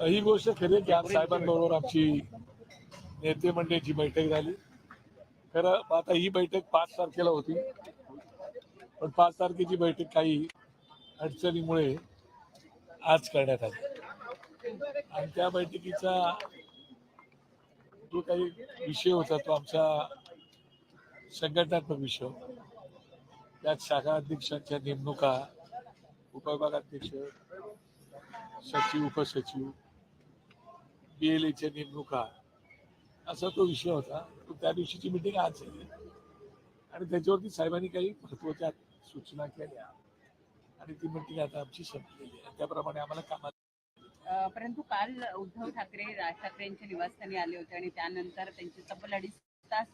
ही गोष्ट खरी की आज साहेबांबरोबर आमची नेते मंडळाची बैठक झाली. खरं आता ही बैठक पाच तारखेला होती. पण पाच तारखेची बैठक काही अडचणीमुळे आज करण्यात आली. आणि त्या बैठकीचा जो काही विषय होता तो आमचा संघटनात्मक विषय. होता. त्यात शाखा अध्यक्षांच्या नेमणुका उपविभागाध्यक्ष सचिव उपसचिव बी एल एच्या नेमणुका असा तो विषय होता. तो त्या दिवशीची मिटिंग आज झाली आणि त्याच्यावरती साहेबांनी काही महत्त्वाच्या सूचना केल्या. आणि ती मिटिंग आता आमची संपलेली आहे. त्याप्रमाणे आम्हाला कामात परंतु काल उद्धव ठाकरे राज ठाकरे यांच्या निवासस्थानी आले होते आणि त्यानंतर त्यांचे तब्बल अडीच तास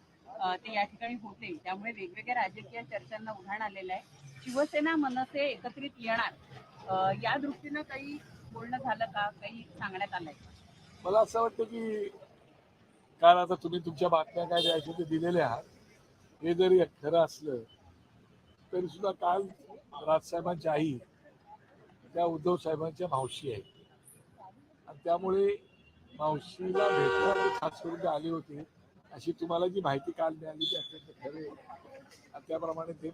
ते या ठिकाणी होते. त्यामुळे वेगवेगळ्या राजकीय चर्चांना उधाण आलेलं आहे. शिवसेना मनसे एकत्रित येणार या दृष्टीनं काही बोलणं झालं का? काही सांगण्यात आलंय मला असं वाटतं की काल आता तुम्ही तुमच्या बातम्या काय द्यायच्या ते दिलेल्या आहात. हे जरी खरं असलं तरी सुद्धा काल राजसाहेबांच्या आई त्या उद्धव साहेबांच्या मावशी आहेत. आणि त्यामुळे मावशीला भेटण्यासाठी खास करून आले होते. अशी तुम्हाला जी माहिती काल मिळाली ती अत्यंत खरे आणि त्याप्रमाणे ते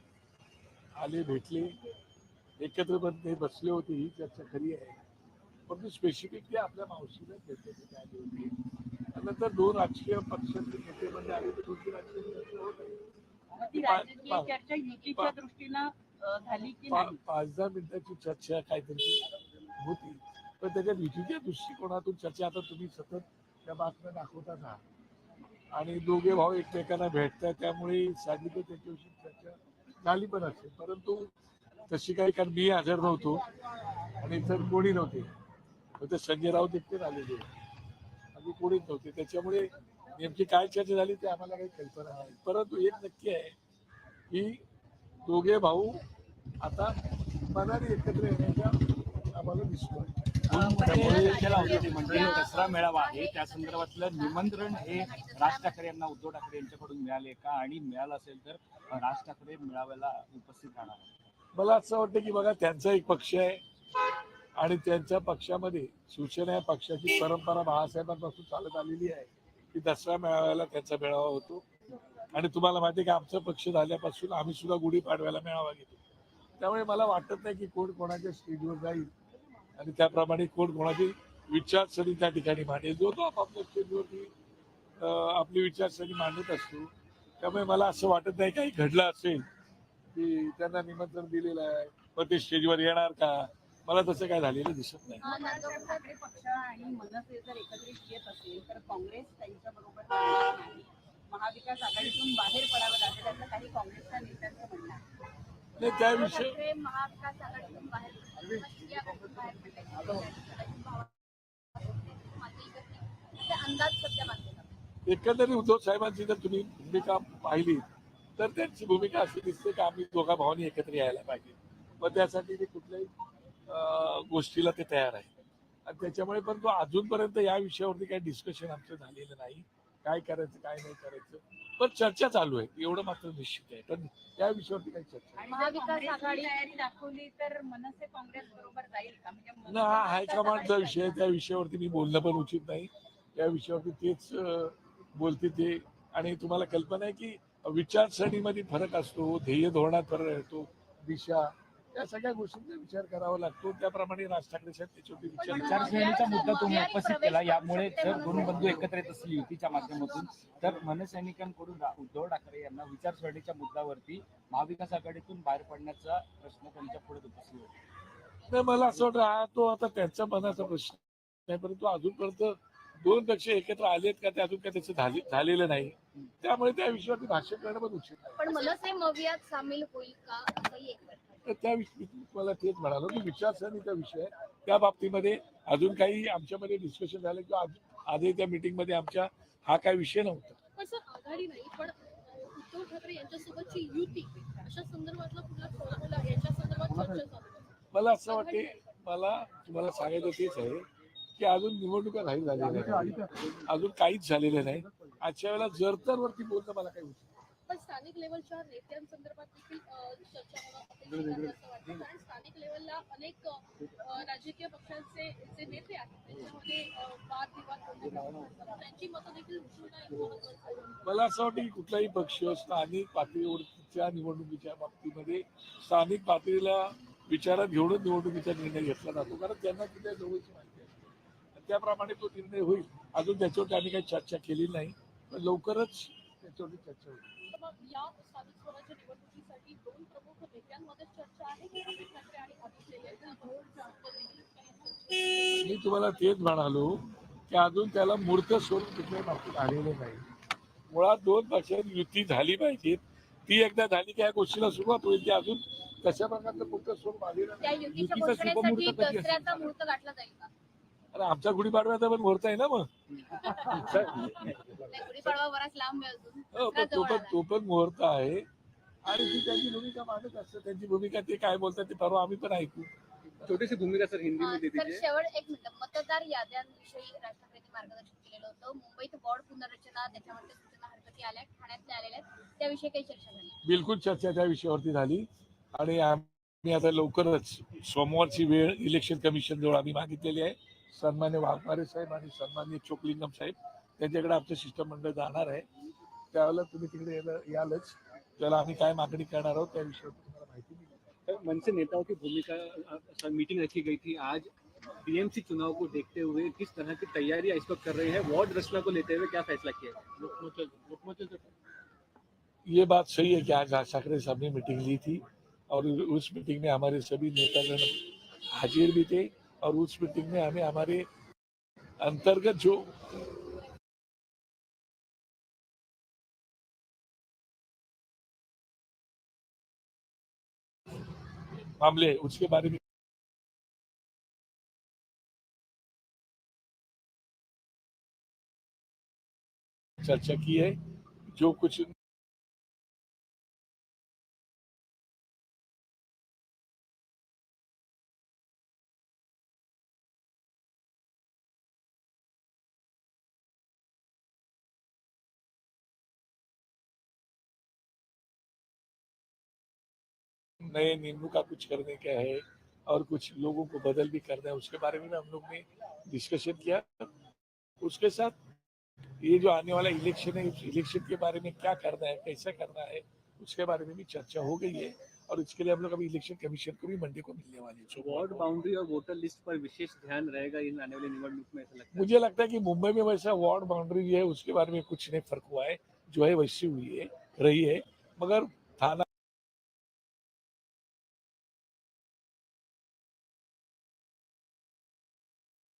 आले भेटले. एकत्र पण ते बसले होते ही चर्चा खरी आहे. परंतु स्पेसिफिकली आपल्या मावशीला भेटण्यासाठी आले होते. नंतर दोन राजकीय पक्षाचे नेते म्हणजे आले तर दोन राजकीय पाच दहा मिनिटाची चर्चा काहीतरी होती. पण त्याच्या भीतीच्या दृष्टिकोनातून चर्चा आता तुम्ही सतत त्या बातम्या दाखवता आहात आणि दोघे भाऊ एकमेकांना भेटतात त्यामुळे साहजिकच त्याच्याविषयी चर्चा झाली पण असेल. परंतु तशी काही कारण मी हजर नव्हतो आणि इतर कोणी नव्हते. फक्त संजय राऊत एकटेच आलेले आणि कोणीच नव्हते. त्याच्यामुळे नेमकी काय चर्चा झाली ते आम्हाला काही कल्पना नाही. परंतु एक नक्की आहे की दोघे भाऊ आता मनाने एकत्र येण्याच्या आम्हाला दिसतो त्यामुळे ते म्हणजे दसरा मेळावा आहे. त्या संदर्भातलं निमंत्रण हे राज ठाकरे यांना उद्धव ठाकरे यांच्याकडून मिळाले का? आणि मिळालं असेल तर राज ठाकरे मेळाव्याला उपस्थित राहणार मला असं वाटतं की बघा त्यांचा एक पक्ष आहे. आणि त्यांच्या पक्षामध्ये सूचना या पक्षाची परंपरा बाळासाहेबांपासून चालत आलेली आहे की दसरा मेळाव्याला त्यांचा मेळावा होतो. आणि तुम्हाला माहिती आहे की आमचा पक्ष झाल्यापासून आम्ही सुद्धा गुढीपाडव्याला मेळावा घेतो. त्यामुळे मला वाटत नाही की कोण कोणाच्या स्टेजवर जाईल. आणि त्याप्रमाणे कोण कोणाची विचारसरणी त्या ठिकाणी मांडेल. जो तो आपापल्या स्टेजवरती आपली विचारसरणी मांडत असतो. त्यामुळे मला असं वाटत नाही काही घडलं असेल की त्यांना निमंत्रण दिलेलं आहे. मग ते स्टेजवर येणार का? मला तसं काय झालेलं दिसत नाही. महाविकास आघाडीतून बाहेर पडावं लागेल असं काही काँग्रेसच्या नेत्यांचं म्हणणं नाही त्याविषयी. एकंदरीत उद्धव साहेबांची जर तुम्ही भूमिका पाहिली तर त्यांची भूमिका अशी दिसते की आम्ही दोघा भावांनी एकत्र यायला पाहिजे. मग त्यासाठी ते कुठल्याही गोष्टीला ते तयार आहे. आणि त्याच्यामुळे पण तो अजूनपर्यंत या विषयावरती काही डिस्कशन आमचं झालेलं नाही. काय करायचं काय नाही करायचं. पण चर्चा चालू आहे एवढं मात्र निश्चित आहे. पण या विषयावरती काही चर्चा नाही. आणि महाविकास जर काँग्रेसने आघाडी- तयारी दाखवली तर मनसे काँग्रेस बरोबर जाईल का? म्हणजे मनसे ना हा महाविकास हायकमांडचा विषय आहे त्या विषयावरती मी बोलणं पण उचित नाही. त्या विषयावरती तेच अं, बोलते ते. आणि तुम्हाला कल्पना आहे की विचारसरणीमध्ये फरक असतो ध्येय धोरणात फरक असतो दिशा या सगळ्या गोष्टींचा विचार करावा लागतो. त्याप्रमाणे राज ठाकरे साहेब त्याच्यावरती विचार. विचारसरणीचा मुद्दा तुम्ही उपस्थित केला. यामुळे जर दोन बंधू एकत्र येत असतील युतीच्या माध्यमातून तर मनसैनिकांकडून रा- उद्धव ठाकरे यांना विचारसरणीच्या मुद्द्यावरती महाविकास आघाडीतून बाहेर पडण्याचा प्रश्न त्यांच्या पुढे उपस्थित होता. नाही मला असं वाटतं हा तो आता त्यांचा मनाचा प्रश्न नाही परंतु अजूनपर्यंत दोन पक्ष एकत्र आलेत का ते अजून काय त्याचं झाले झालेलं नाही. त्यामुळे त्या विषयावरती भाष्य करणं पण उचित पण मनसे मवियात सामील होईल का? असंही एक प्रश्न. आहे. तर त्या विषयी मी तुम्हाला तेच म्हणालो की विचारसरणीचा विषय. त्या बाबतीमध्ये अजून काही आमच्यामध्ये डिस्कशन झालं किंवा आधी त्या मीटिंगमध्ये आमच्या हा काय विषय नव्हता पण सर आघाडी नाही पण उद्धव ठाकरे यांच्यासोबतची युती अशा संदर्भातला कुठला फॉर्म्युला याच्या संदर्भात चर्चा चालू आहे. मला असं वाटते मला तुम्हाला सांगायचं तेच आहे की अजून निवडणुका जाहीर झालेल्या नाही अजून काहीच झालेलं नाही आजच्या वेळेला जरतर वरती बोलणं मला काही नाही. पण स्थानिक लेवलच्या नेत्यांसंदर्भात देखील चर्चा होणं असं वाटतं. कारण स्थानिक लेवलला अनेक राजकीय पक्षांचे जे नेते आहेत त्यांच्यामध्ये वादविवाद त्यांची मतं देखील. मला असं वाटतं की कुठलाही पक्ष स्थानिक पातळीवरच्या निवडणुकीच्या बाबतीमध्ये स्थानिक पातळीला विचारात घेऊनच निवडणुकीचा निर्णय घेतला जातो. कारण त्यांना तिथे जवळची माहिती आहे त्याप्रमाणे तो निर्णय होईल. अजून त्याच्यावर त्यांनी काही चर्चा केली नाही. पण लवकरच त्याच्यावरती चर्चा होईल. मग या स्थानिक स्वराज्य निवडणुकीसाठी दोन प्रमुख नेत्यांमध्ये चर्चा आहे. की अमित ठाकरे आणि अभिषेक यांच्यामध्ये मी तुम्हाला तेच म्हणालो की अजून त्याला मूर्त स्वरूप कुठल्याही बाबतीत आलेलं नाही. मुळात दोन पक्षांची युती झाली पाहिजे. ती एकदा झाली की या गोष्टीला सुरुवात होईल की अजून कशा प्रकारचं मूर्त स्वरूप आलेलं नाही. युतीचा शुभमुहूर्त कधी असेल? अरे आमचा गुढीपाडव्याचा पण मुहूर्त आहे ना मग. गुढीपाडवा बराच लांब आहे अजून. हो, पण तो पण तो पण मुहूर्त आहे. आणि ती त्यांची भूमिका मांडत असतं. त्यांची भूमिका ते काय बोलतात ते परवा आम्ही पण ऐकू. छोटी सी भूमिका सर हिंदी अं, में दे सर दीजिए शेवट एक मिनिट. मतदार याद्यांविषयी राज ठाकरेंनी मार्गदर्शन केलेलं होतं. मुंबईत वॉर्ड पुनर्रचना त्याच्यामध्ये सूचना हरकती आल्या ठाण्यातल्या आलेल्या आहेत. त्याविषयी काही चर्चा झाली. बिलकुल चर्चा त्या विषयावरती झाली. आणि आम्ही आता लवकरच सोमवारची वेळ इलेक्शन कमिशन जवळ आम्ही मागितलेली आहे. सन्मान्य वाघमारे साहेब आणि सन्मान्य चोकलिंगम साहेब त्यांच्याकडे आमचं शिष्टमंडळ जाणार आहे. त्यावेळेला तुम्ही तिकडे यायला- यालच. त्याला आम्ही काय मागणी करणार आहोत त्या विषयावर तुम्हाला माहिती मिळेल. मन से नेताओं की भूमिका सर मीटिंग रखी गई थी. आज बीएमसी चुनाव को देखते हुए किस तरह की तैयारियां इस वक्त कर रहे हैं? वार्ड रचना को लेते हुए क्या फैसला किया ये बात सही है कि आज राज ठाकरे साहब ने मीटिंग ली थी और उस मीटिंग में हमारे सभी नेतागण हाजिर भी थे। और उस मीटिंग में हमें हमारे अंतर्गत जो मामले उसके बारे में चर्चा की है, जो कुछ नए नियमों का कुछ करने का है और कुछ लोगों को बदल भी करना है उसके बारे में हम लोग ने डिस्कशन किया। उसके साथ ये जो आने वाला इलेक्शन है उस इलेक्शन के बारे में क्या करना है कैसे करना है उसके बारे में भी चर्चा हो गई है और इसके लिए हम लोग अभी इलेक्शन कमीशन को भी मंडे को मिलने वाले हैं। वार्ड बाउंड्री और वोटर लिस्ट पर विशेष ध्यान रहेगा इन आने वाली निवडणूक में ऐसा लगता है? मुझे लगता है कि मुंबई में वैसा वार्ड बाउंड्री है उसके बारे में कुछ नहीं फ़र्क हुआ है जो है वैसी हुई है रही है। मगर